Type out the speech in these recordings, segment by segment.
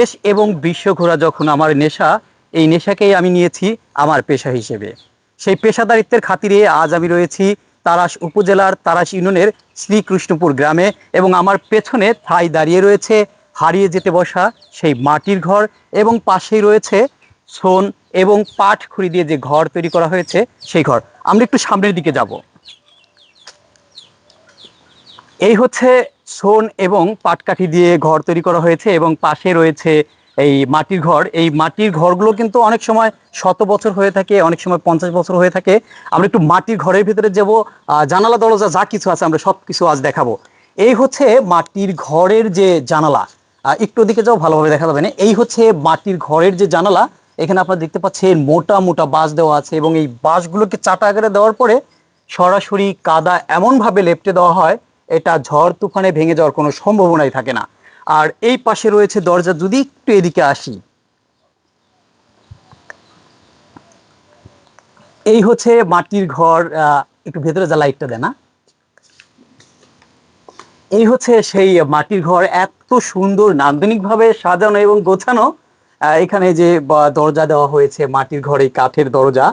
দেশ এবং বিশ্ব ঘোরা যখন আমার নেশা, এই নেশাকেই আমি নিয়েছি আমার পেশা হিসেবে। সেই পেশাদারিত্বের খাতিরে আজ আমি রয়েছি তারাস উপজেলার তারাস ইউনিয়নের শ্রীকৃষ্ণপুর গ্রামে এবং আমার পেছনে থাই দাঁড়িয়ে রয়েছে হারিয়ে যেতে বসা সেই মাটির ঘর এবং পাশেই রয়েছে সোন এবং পাট খুঁড়ি দিয়ে যে ঘর তৈরি করা হয়েছে সেই ঘর। আমরা একটু সামনের দিকে যাব। এই হচ্ছে সোন এবং পাটকাঠি দিয়ে ঘর তৈরি করা হয়েছে এবং পাশে রয়েছে এই মাটির ঘর। এই মাটির ঘরগুলো কিন্তু অনেক সময় শত বছর হয়ে থাকে, অনেক সময় পঞ্চাশ বছর হয়ে থাকে। আমরা একটু মাটির ঘরের ভিতরে যাব। জানালা, দরজা, যা কিছু আছে আমরা সব কিছু আজ দেখাবো। এই হচ্ছে মাটির ঘরের যে জানালা। একটু দিকে যাও, ভালোভাবে দেখা যাবে না। এই হচ্ছে মাটির ঘরের যে জানালা। এখানে আপনারা দেখতে পাচ্ছেন মোটা মোটা বাঁশ দেওয়া আছে এবং এই বাঁশগুলোকে চাটা আকারে দেওয়ার পরে সরাসরি কাদা এমনভাবে লেপটে দেওয়া হয় এটা ঝড় তুফানে ভেঙে যাওয়ার কোনো সম্ভাবনাই থাকে না। আর এই পাশে রয়েছে দরজা, যদি একটু এদিকে আসি। এই হচ্ছে মাটির ঘর একটু ভেতরে যা লাইটটা দেয় না এই হচ্ছে সেই মাটির ঘর, এত সুন্দর, নান্দনিকভাবে সাজানো এবং গোছানো। এখানে যে দরজা দেওয়া হয়েছে, মাটির ঘরে কাঠের দরজা।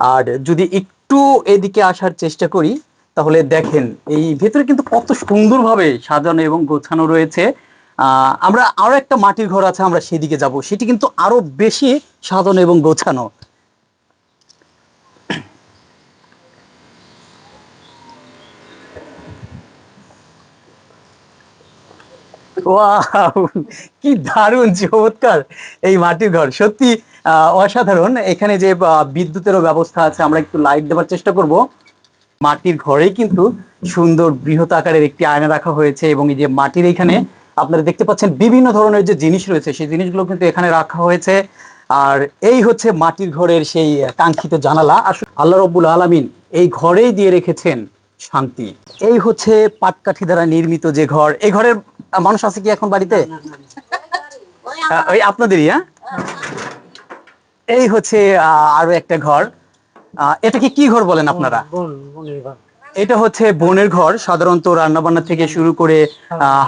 আর যদি একটু এদিকে আসার চেষ্টা করি তাহলে দেখেন, এই ভেতরে কিন্তু কত সুন্দরভাবে সাজানো এবং গোছানো রয়েছে। আমরা আরও একটা মাটির ঘর আছে, আমরা সেদিকে যাব। সেটি কিন্তু আরও বেশি সাজানো এবং গোছানো। কি দারুণ, চমৎকার। এই মাটির ঘর, সত্যি অসাধারণ। এখানে যে বিদ্যুতেরও ব্যবস্থা আছে, আমরা একটু লাইট দেওয়ার চেষ্টা করব। মাটির ঘরেই কিন্তু সুন্দর বৃহৎ আকারের একটি আয়না রাখা হয়েছে এবং এই যে মাটির এখানে আপনারা দেখতে পাচ্ছেন বিভিন্ন ধরনের যে জিনিস রয়েছে সেই জিনিসগুলো কিন্তু এখানে রাখা হয়েছে। আর এই হচ্ছে মাটির ঘরের সেই কাঙ্ক্ষিত জানালা। আসলে আল্লাহ রব্বুল আলামিন এই ঘরেই দিয়ে রেখেছেন শান্তি। এই হচ্ছে পাটকাঠি দ্বারা নির্মিত যে ঘর। এই ঘরের মানুষ আছে কি এখন বাড়িতে? ওই আপনাদেরই হ্যাঁ। এই হচ্ছে আহ, আরও একটা ঘর। এটাকে কি ঘর বলেন আপনারা? এটা হচ্ছে বোনের ঘর সাধারণত রান্না বান্না থেকে শুরু করে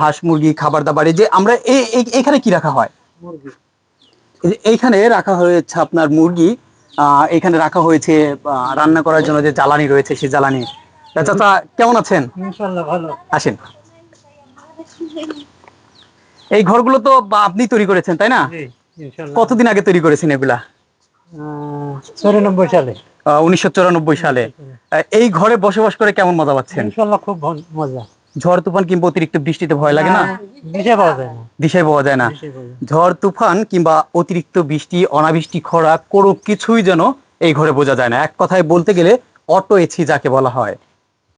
হাঁস মুরগি খাবার দাবার। যে আমরা এখানে কি রাখা হয়? এইখানে রাখা হয়েছে আপনার মুরগি আহ, এখানে রাখা হয়েছে রান্না করার জন্য যে জ্বালানি রয়েছে সেই জ্বালানি। চাচা কেমন আছেন? ভালো। আসেন। এই ঘরগুলো তো আপনি তৈরি করেছেন তাই না? কতদিন আগে তৈরি করেছেন এগুলা? চৌরানব্বই সালে। উনিশশো চুরানব্বই সালে। এই ঘরে বসবাস করে কেমন মজা পাচ্ছেন? ইনশাল্লাহ খুব মজা। ঝড় তুফান কিংবা অতিরিক্ত বৃষ্টিতে ভয় লাগে না? দিশায় পাওয়া যায় না। ঝড় তুফান কিংবা অতিরিক্ত বৃষ্টি অনাবৃষ্টি খরা কোনো কিছুই যেন এই ঘরে বোঝা যায় না। এক কথায় বলতে গেলে অটো এছি যাকে বলা হয়।